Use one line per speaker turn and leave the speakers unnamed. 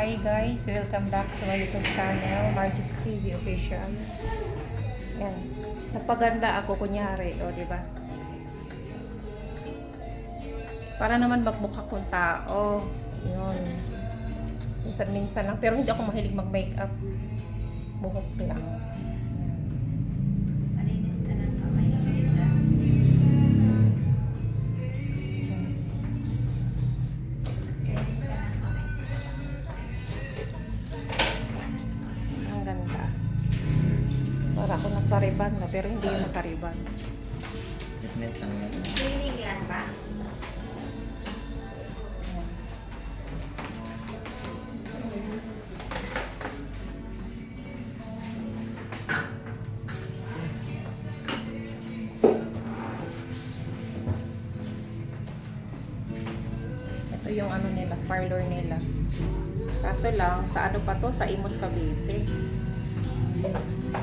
Hi guys, welcome back to my YouTube channel, Marcus TV Official. Yan. Nagpaganda ako kunyari, o di ba? Para naman magmukha kong tao. Yun. Minsan-minsan lang. Pero hindi ako mahilig mag-makeup. Buhok lang. Ganda. Para ako nagkariban na, pero hindi yung nakariban.
Net lang yan.
Lang ba?
Ito yung ano nila, parlor nila. Kaso lang, sa ano pa to? Sa Imus Cavite. Thank you.